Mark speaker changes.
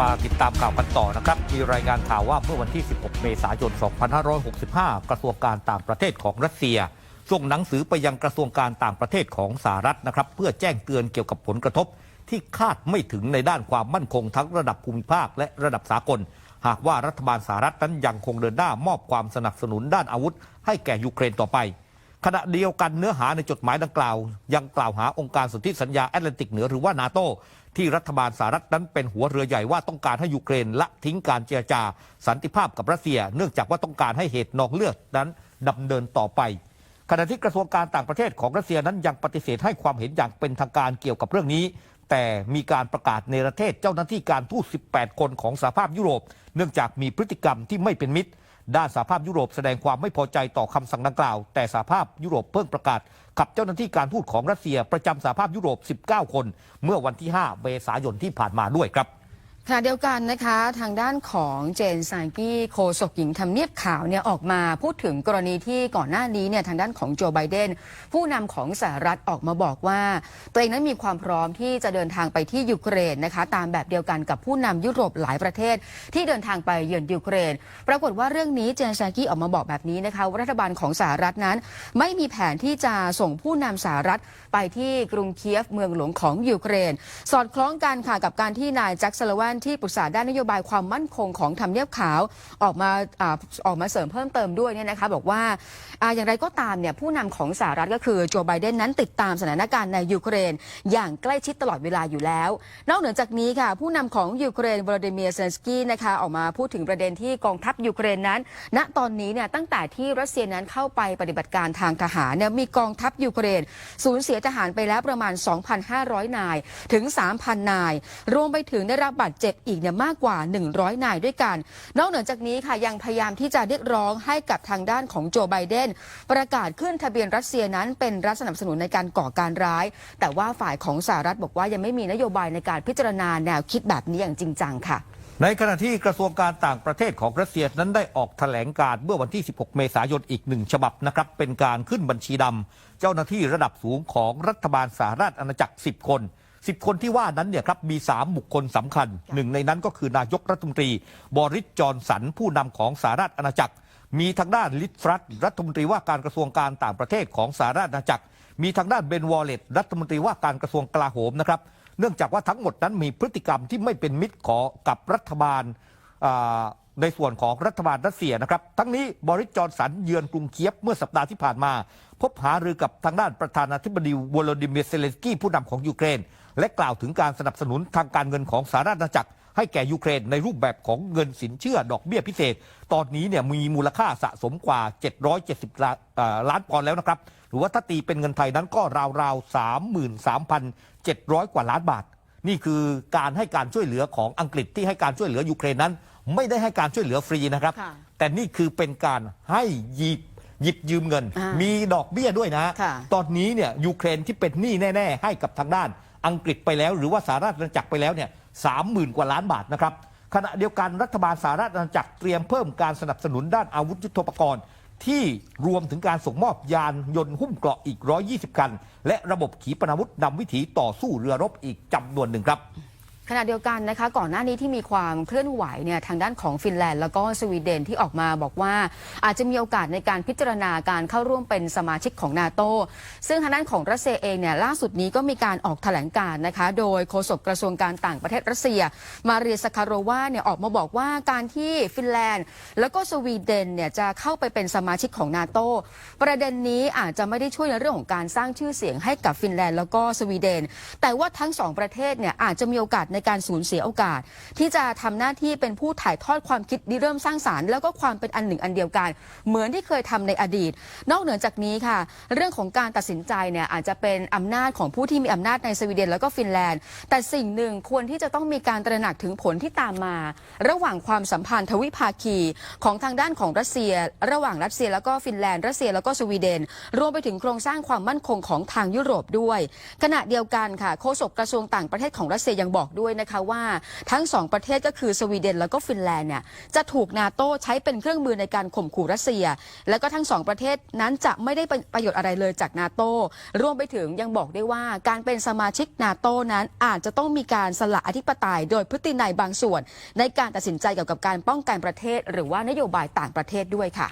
Speaker 1: มาติดตามข่าวกันต่อนะครับ มีรายงานข่าวว่าเมื่อวันที่ 16 เมษายน 2565 กระทรวงการต่างประเทศของรัสเซีย ส่งหนังสือไปยังกระทรวงการต่างประเทศของสหรัฐนะครับ เพื่อแจ้งเตือนเกี่ยวกับผลกระทบ ที่คาดไม่ถึงในด้านความมั่นคงทั้งระดับภูมิภาคและระดับสากล หากว่ารัฐบาลสหรัฐนั้นยังคงเดินหน้ามอบความสนับสนุนด้านอาวุธ ให้แก่ยูเครนต่อไป ขณะเดียวกันเนื้อหาในจดหมายดังกล่าว ยังกล่าวหาองค์การสนธิสัญญาแอตแลนติกเหนือหรือว่านาโตที่รัฐบาลสหรัฐนั้นเป็นหัวเรือใหญ่ว่าต้องการให้ยูเครนละทิ้งการเจรจา สันติภาพกับรัสเซีย เนื่องจากว่าต้องการให้เหตุนองเลือดนั้นดำเนินต่อไป ขณะที่กระทรวงการต่างประเทศของรัสเซียนั้นยังปฏิเสธให้ความเห็นอย่างเป็นทางการเกี่ยวกับเรื่องนี้ แต่มีการประกาศในประเทศเจ้าหน้าที่การทูต18 คนของสหภาพยุโรป เนื่องจากมีพฤติกรรมที่ไม่เป็นมิตร ด้านสหภาพยุโรปแสดงความไม่พอใจต่อคำสั่งดังกล่าว แต่สหภาพยุโรปเพิ่งประกาศขับเจ้าหน้าที่การทูตของรัสเซียประจำสหภาพยุโรป 19 คน เมื่อวันที่ 5 เมษายนที่ผ่านมาด้วยครับ
Speaker 2: ขณะเดียวกันนะคะทางด้านของเจนซานกี้โคศกหญิงทำเนียบขาวเนี่ยออกมาพูดถึงกรณีที่ก่อนหน้านี้เนี่ยทางด้านของโจไบเดนผู้นำของสหรัฐออกมาบอกว่า ตัวเองนั้นมีความพร้อมที่จะเดินทางไปที่ยูเครนนะคะ ตามแบบเดียวกันกับผู้นำยุโรปหลายประเทศ ที่เดินทางไปเยือนยูเครน ปรากฏว่าเรื่องนี้เจนซานกี้ออกมาบอกแบบนี้นะคะว่ารัฐบาลของสหรัฐนั้น ไม่มีแผนที่จะส่งผู้นำสหรัฐไปที่กรุงเคียฟเมืองหลวงของยูเครน สอดคล้องกันค่ะกับการที่นายแจ็คสัลวันที่ปรึกษาด้านนโยบายความมั่นคงของทำเนียบขาวออกมาอาออกมาเสริมเพิ่มเติมด้วยเนี่ยนะคะบอกว่าอาอย่างไรก็ตามเนี่ยผู้นำของสหรัฐก็คือโจไบเดนนั้นติดตามสถานการณ์ในยูเครน อย่างใกล้ชิดตลอดเวลาอยู่แล้ว นอกเหนือจากนี้ค่ะ ผู้นำของยูเครนวลาดิเมียร์เซเลนสกี้นะคะออกมาพูดถึงประเด็นที่กองทัพยูเครนนั้น ณตอนนี้เนี่ยตั้งแต่ที่รัสเซียนั้นเข้าไปปฏิบัติการทางทหารเนี่ยมีกองทัพยูเครน สูญเสียทหารไปแล้วประมาณ 2,500 นายถึง 3,000 นาย รวมไปถึงได้รับบาดเจ็บอีกเนี่ยมากกว่า 100 นายด้วยกัน นอกเหนือจากนี้ค่ะยังพยายามที่จะเรียกร้องให้กับทางด้านของโจไบเดนประกาศขึ้นทะเบียนรัสเซียนั้นเป็นรัฐสนับสนุนในการก่อการร้าย แต่ว่าฝ่ายของสหรัฐบอกว่ายังไม่มีนโยบายในการพิจารณาแนวคิดแบบนี้อย่างจริงจังค่ะ
Speaker 1: ในขณะที่กระทรวงการต่างประเทศของรัสเซียนั้นได้ออกแถลงการเมื่อวันที่ 16 เมษายนอีกหนึ่งฉบับนะครับ เป็นการขึ้นบัญชีดำเจ้าหน้าที่ระดับสูงของรัฐบาลสหราชอาณาจักร 10 คน 10 คนที่ว่านั้นเนี่ยครับมี 3 บุคคลสำคัญ หนึ่งในนั้นก็คือนายกรัฐมนตรีบอริสจอนสันผู้นำของสหราชอาณาจักร มีทางด้านลิทฟรัตรัฐมนตรีว่าการกระทรวงการต่างประเทศของสหราชอาณาจักร มีทางด้านเบนวอลเลตรัฐมนตรีว่าการกระทรวงกลาโหมนะครับเนื่องจากว่าทั้งหมดนั้นมีพฤติกรรมที่ไม่เป็นมิตรขอกับรัฐบาลอ่าในส่วนของรัฐบาลรัสเซียนะครับ ทั้งนี้บริสจอนสันเยือนกรุงเคียฟเมื่อสัปดาห์ที่ผ่านมา พบหารือกับทางด้านประธานาธิบดีวโลดิเมียร์เซเลนสกี้ผู้นำของยูเครน และกล่าวถึงการสนับสนุนทางการเงินของสหราชอาณาจักร ให้แก่ยูเครนในรูปแบบของเงินสินเชื่อดอกเบี้ยพิเศษ ตอนนี้เนี่ยมีมูลค่าสะสมกว่า 770ล้านอ่าล้านปอนด์แล้วนะครับ หรือว่าถ้าตีเป็นเงินไทยนั้นก็ราวๆ 33,700 กว่าล้านบาท นี่คือการให้การช่วยเหลือของอังกฤษที่ให้การช่วยเหลือยูเครนนั้น ไม่ได้ให้การช่วยเหลือฟรีนะครับ
Speaker 2: ค่ะ
Speaker 1: แต่นี่คือเป็นการให้หยิบหยิบยืมเงิน
Speaker 2: อ่ามี
Speaker 1: มีดอกเบี้ยด้วยนะ
Speaker 2: ค่ะ
Speaker 1: ตอนนี้เนี่ยยูเครนที่เป็นหนี้แน่ ๆ ให้กับทางด้าน อังกฤษไปแล้ว หรือว่าสหราชอาณาจักรไปแล้วเนี่ยสามหมื่นกว่าล้านบาทนะครับขณะเดียวกันรัฐบาลสหราชอาณาจักรเตรียมเพิ่มการสนับสนุนด้านอาวุธยุทโธปกรณ์ ที่รวมถึงการส่งมอบยานยนต์หุ้มเกราะอีก 120 คัน และระบบขีปนาวุธนำวิถีต่อสู้เรือรบอีกจำนวนหนึ่งครับ
Speaker 2: ขณะเดียวกันนะคะก่อนหน้านี้ที่มีความเคลื่อนไหวเนี่ยทางด้านของฟินแลนด์ แล้วก็สวีเดนที่ออกมาบอกว่า อาจจะมีโอกาสในการพิจารณาการเข้าร่วมเป็นสมาชิกของนาโตซึ่งทางด้านของรัสเซียเองเนี่ยล่าสุดนี้ก็มีการออกแถลงการ์นะคะ โดยโฆษกกระทรวงการต่างประเทศรัสเซีย มาเรียสคารโรวาเนี่ยออกมาบอกว่าการที่ฟินแลนด์ แล้วก็สวีเดนเนี่ยจะเข้าไปเป็นสมาชิกของนาโตประเด็นนี้อาจจะไม่ได้ช่วยในเรื่องของการสร้างชื่อเสียงให้กับฟินแลนด์ แล้วก็สวีเดน แต่ว่าทั้งสองประเทศเนี่ยอาจจะมีโอกาสในการสูญเสียโอกาส ที่จะทำหน้าที่เป็นผู้ถ่ายทอดความคิดริเริ่มสร้างสารรค์แล้วก็ความเป็นอันหนึ่งอันเดียวกัน เหมือนที่เคยทำในอดีต นอกเหนือจากนี้ค่ะ เรื่องของการตัดสินใจเนี่ยอาจจะเป็นอำนาจของผู้ที่มีอำนาจในสวีเดนแล้วก็ฟินแลนด์ แต่สิ่งหนึ่งควรที่จะต้องมีการตระหนักถึงผลที่ตามมา ระหว่างความสัมพันธ์ทวิภาคีของทางด้านของรัสเซีย ระหว่างรัสเซียแล้วก็ฟินแลนด์รัสเซียแล้วก็สวีเดน รวมไปถึงโครงสร้างความมั่นคงของทางยุโรปด้วย ขณะเดียวกันค่ะโฆษกกระทรวงต่างประเทศของรัสเซียยังบอกด้วยด้วยนะคะว่าทั้งสองประเทศก็คือสวีเดนแล้วก็ฟินแลนด์เนี่ยจะถูกนาโต้ใช้เป็นเครื่องมือในการข่มขู่รัสเซีย แล้วก็ทั้งสองประเทศนั้นจะไม่ได้ประโยชน์อะไรเลยจากนาโต้รวมไปถึงยังบอกได้ว่าการเป็นสมาชิกนาโต้นั้นอาจจะต้องมีการสละอธิปไตย โดยพฤตินัยบางส่วน ในการตัดสินใจเกี่ยวกับการป้องกันประเทศ หรือว่านโยบายต่างประเทศด้วยค่ะ